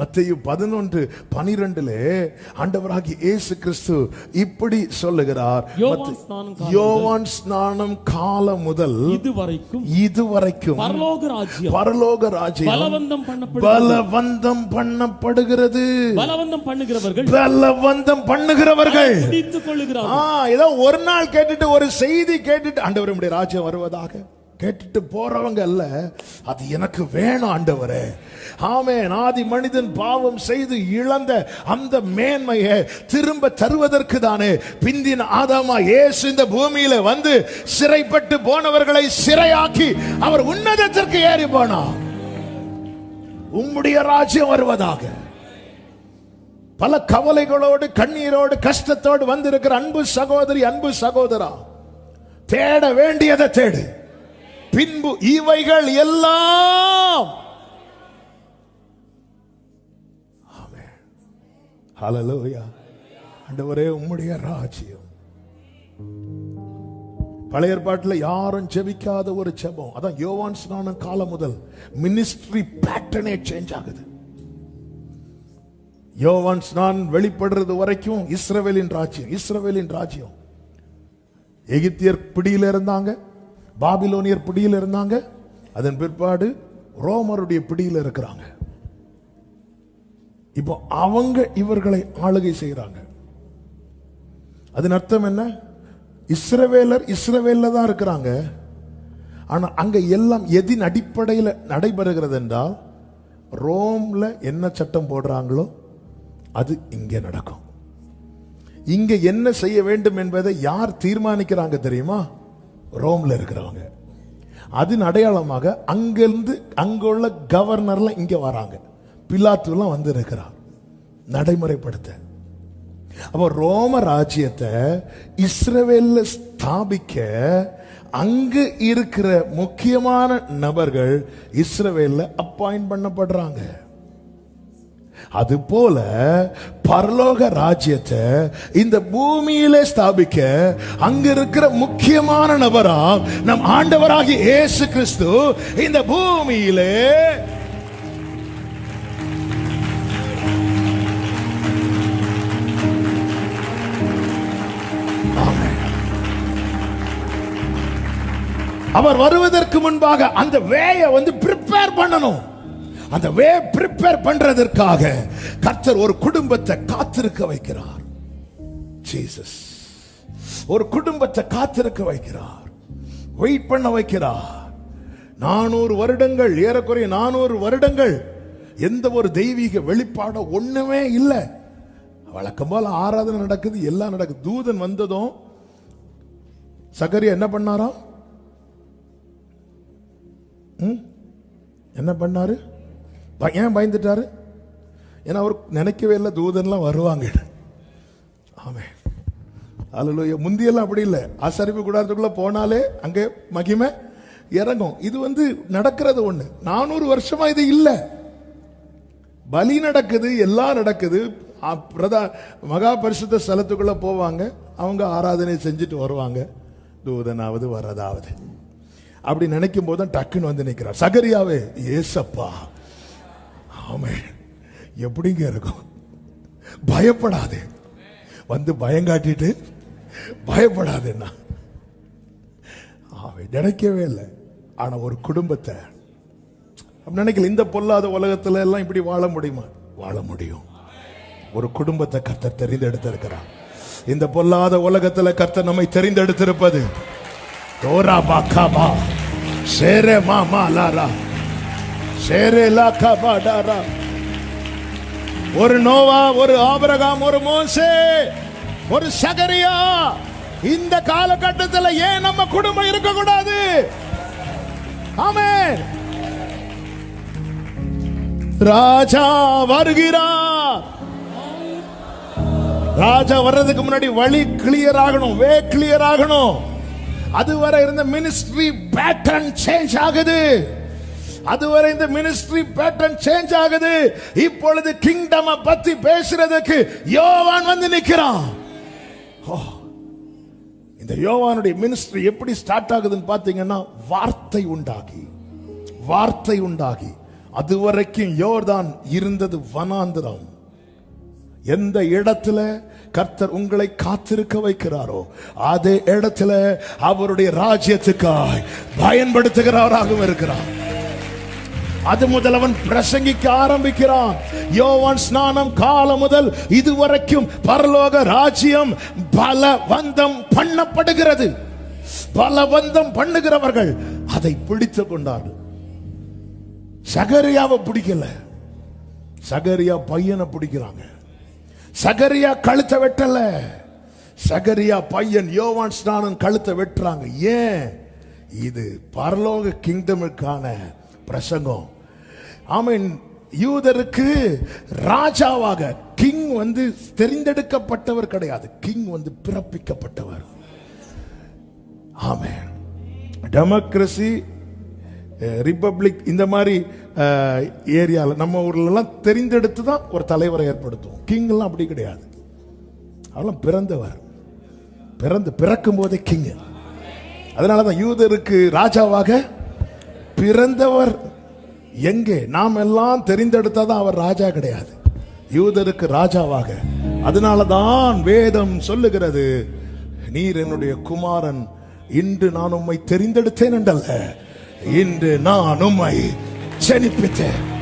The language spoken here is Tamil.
மத்தேயு பதினொன்று பனிரெண்டிலே ஆண்டவராகிய இயேசு கிறிஸ்து இப்படி சொல்லுகிறார். யோவான் ஸ்நானம் காலம் காலம் முதல் இதுவரைக்கும் இதுவரைக்கும் பரலோக ராஜ்யம் பரலோக ராஜ்யம் பலவந்தம் பலவந்தம் பண்ணப்படுகிறது. பலவந்தம் பண்ணுகிறவர்கள் பலவந்தம் பண்ணுகிறவர்கள். ஏதோ ஒரு நாள் கேட்டுட்டு ஒரு செய்தி கேட்டுட்டு ஆண்டவர் ராஜ்யம் வருவதாக. கேட்டுட்டு போறவங்க அல்ல. அது எனக்கு வேணும் ஆண்டவரே. ஆமே ஆதி மனிதன் பாவம் செய்து இழந்த அந்த மேன்மையை திரும்ப தருவதற்கு தானே. பிந்தின ஆதாமா ஏசு இந்த பூமியில வந்து சிறைப்பட்டு போனவர்களை சிறையாக்கி அவர் உன்னதத்திற்கு ஏறி போனார். உம்முடைய ராஜ்யம் வருவதாக. பல கவலைகளோடு கண்ணீரோடு கஷ்டத்தோடு வந்திருக்கிற அன்பு சகோதரி அன்பு சகோதரா. தேட வேண்டியதை தேடு. பின்பு இவைகள் எல்லாம். ஆமென். ஆண்டவரே உம்முடைய ராஜ்யம். பழைய ஏற்பாட்டில் யாரும் ஜெபிக்காத ஒரு ஜெபம். அதான் யோவான் ஸ்நானம் காலம் முதல் மினிஸ்ட்ரி பேட்டர்னே சேஞ்ச் ஆகுது. யோவான் ஸ்நான் வெளிப்படுறது வரைக்கும் இஸ்ரவேலின் ராஜ்யம் இஸ்ரவேலின் ராஜ்யம். எகிப்தியர் பிடியில் இருந்தாங்க. பாபிலோனியர் பிடியில் இருந்தாங்க. அதன் பிற்பாடு ரோமருடைய பிடியில் இருக்கிறாங்க. இப்போ அவங்க இவர்களை ஆளுகை செய்கிறாங்க. அதன் அர்த்தம் என்ன? இஸ்ரவேலர் இஸ்ரவேலில் தான் இருக்கிறாங்க. ஆனால் அங்கே எல்லாம் எதின் அடிப்படையில் நடைபெறுகிறது என்றால் ரோமில் என்ன சட்டம் போடுறாங்களோ அது இங்கே நடக்கும். இங்கே என்ன செய்ய வேண்டும் என்பதை யார் தீர்மானிக்கிறாங்க தெரியுமா? ரோமில் இருக்கிறவங்க. அதன் அடையாளமாக அங்கிருந்து அங்குள்ள கவர்னர்லாம் இங்கே வராங்க. பிலாத்துலாம் வந்து இருக்கிறார். நடைமுறைப்படுத்த. அப்போ ரோம ராஜ்யத்தை இஸ்ரவேல்ல ஸ்தாபிக்க அங்கு இருக்கிற முக்கியமான நபர்கள் இஸ்ரேவேலில் அப்பாயிண்ட் பண்ணப்படுறாங்க. அது போல பரலோக ராஜ்யத்தை இந்த பூமியிலே ஸ்தாபிக்க அங்க இருக்கிற முக்கியமான நபராம் நம் ஆண்டவராகி ஏசு கிறிஸ்து இந்த பூமியிலே. அவர் வருவதற்கு முன்பாக அந்த வேயை வந்து ப்ரிப்பேர் பண்ணணும். அந்த வே ப்ரிப்பேர் பண்றதற்காக கர்த்தர் ஒரு குடும்பத்தை காத்திருக்க வைக்கிறார். ஜீசஸ் ஒரு குடும்பத்தை காத்திருக்க வைக்கிறார். வெயிட் பண்ண வைக்கிறார். நானூறு வருடங்கள் ஏறக்குறைய நானூறு வருடங்கள் எந்த ஒரு தெய்வீக வெளிப்பாடோ ஒண்ணுமே இல்லை. வழக்கம் போல ஆராதனை நடக்குது எல்லாம் நடக்குது. தூதன் வந்ததும் சகரியா என்ன பண்ணாரா ம்? என்ன பண்ணாரு? ஏன் பயந்துட்டாரு. ஏன்னா அவர் நினைக்கவே இல்லை தூதன்லாம் வருவாங்க. ஆமே. அல்ல முந்தியெல்லாம் அப்படி இல்லை. ஆசரிப்பு கூடாரத்துக்குள்ள போனாலே அங்கே மகிமை இறங்கும். இது வந்து நடக்கிறது ஒன்று நானூறு வருஷமா இது இல்லை. பலி நடக்குது எல்லாம் நடக்குது. பிரதா மகா பரிசுத்த ஸ்தலத்துக்குள்ளே போவாங்க. அவங்க ஆராதனை செஞ்சுட்டு வருவாங்க. தூதனாவது வரதாவது. அப்படி நினைக்கும் போது தான் டக்குன்னு வந்து நிற்கிறார் சகரியாவே ஏசப்பா. ஆமே. எப்படிங்க இருக்கும்? பயப்படாதே. வந்து பயங்காட்டிட்டு பயப்படாதேன்னா அவன் நினைக்கவே இல்லை. ஆனால் ஒரு குடும்பத்தை நினைக்கல இந்த பொல்லாத உலகத்துல எல்லாம் இப்படி வாழ முடியுமா? வாழ முடியும். ஒரு குடும்பத்தை கர்த்தர் தெரிந்தெடுத்திருக்கிறான் இந்த பொல்லாத உலகத்துல கர்த்தர் நம்மை தெரிந்தெடுத்திருப்பது. தோரா பாக்காமா சேரே மாமா லாரா. ஒரு நோவா ஒரு ஆபரகாம் ஒரு மோசே ஒரு சகரியா இந்த காலகட்டத்தில் ஏன் நம்ம குடும்பம் இருக்கக்கூடாது? ஆமென். ராஜா வருகிறார். ராஜா வர்றதுக்கு முன்னாடி வழி கிளியர் ஆகணும் வே கிளியர் ஆகணும். அதுவரை இருந்த மினிஸ்ட்ரி பேட்டர்ன் சேஞ்ச் ஆகுது. அதுவரை இந்த மினிஸ்ட்ரி பேட்டர்ன் சேஞ்ச் ஆகுது. இப்பொழுது கிங்டம் பத்தி பேசுறதுக்கு யோவான் வந்து நிக்கிறான் இந்த யோவானுடைய மினிஸ்ட்ரி எப்படி ஸ்டார்ட் ஆகுதுன்னு பாத்தீங்கன்னா வார்த்தை உண்டாகி. வார்த்தை உண்டாகி. அதுவரைக்கும் யோர்தான் இருந்தது வனாந்திரம். எந்த இடத்துல கர்த்தர் உங்களை காத்திருக்க வைக்கிறாரோ அதே இடத்துல அவருடைய ராஜ்யத்துக்காய் பயன்படுத்துகிறவராகவும் இருக்கிறார். அது முதல் அவன் பிரசங்கிக்க ஆரம்பிக்கிறான். யோவான் ஸ்நானம் காலம் முதல் இதுவரைக்கும் பரலோக ராஜ்யம் பலவந்தம் பண்ணப்படுகிறது. பலவந்தம் பண்ணுகிறவர்கள் அதை பிடித்து கொண்டார்கள். சகரியாவை பிடிக்கல. சகரியா பையனை பிடிக்கிறாங்க. சகரியா கழுத்தை வெட்டல. சகரியா பையன் யோவான் ஸ்நானம் கழுத்தை வெட்டுறாங்க. ஏன்? இது பரலோக கிங்டமுக்கான பிரசங்கம். ஆமீன். யூதருக்கு ராஜாவாக கிங் வந்து தெரிந்தெடுக்கப்பட்டவர் கிடையாது. கிங் வந்து பிறப்பிக்கப்பட்டவர். ஆமென். டெமோக்ரஸி ரிப்பப்ளிக் இந்த மாதிரி ஏரியாவில் நம்ம ஊர்லலாம் தெரிந்தெடுத்து தான் ஒரு தலைவரை ஏற்படுத்துவோம். கிங்லாம் அப்படி கிடையாது. அவெல்லாம் பிறந்தவர். பிறந்து பிறக்கும் போதே கிங் அதனால தான் யூதருக்கு ராஜாவாக பிறந்தவர். எங்கே? நாம் எல்லாம் தெரிந்தெடுத்தாதான் அவர் ராஜா கிடையாது. யூதருக்கு ராஜாவாக. அதனால தான் வேதம் சொல்லுகிறது நீர் என்னுடைய குமாரன் இன்று நான் உம்மை தெரிந்தெடுத்தேன் என்றல்ல. இன்று நான் உம்மை செனிப்பித்தேன்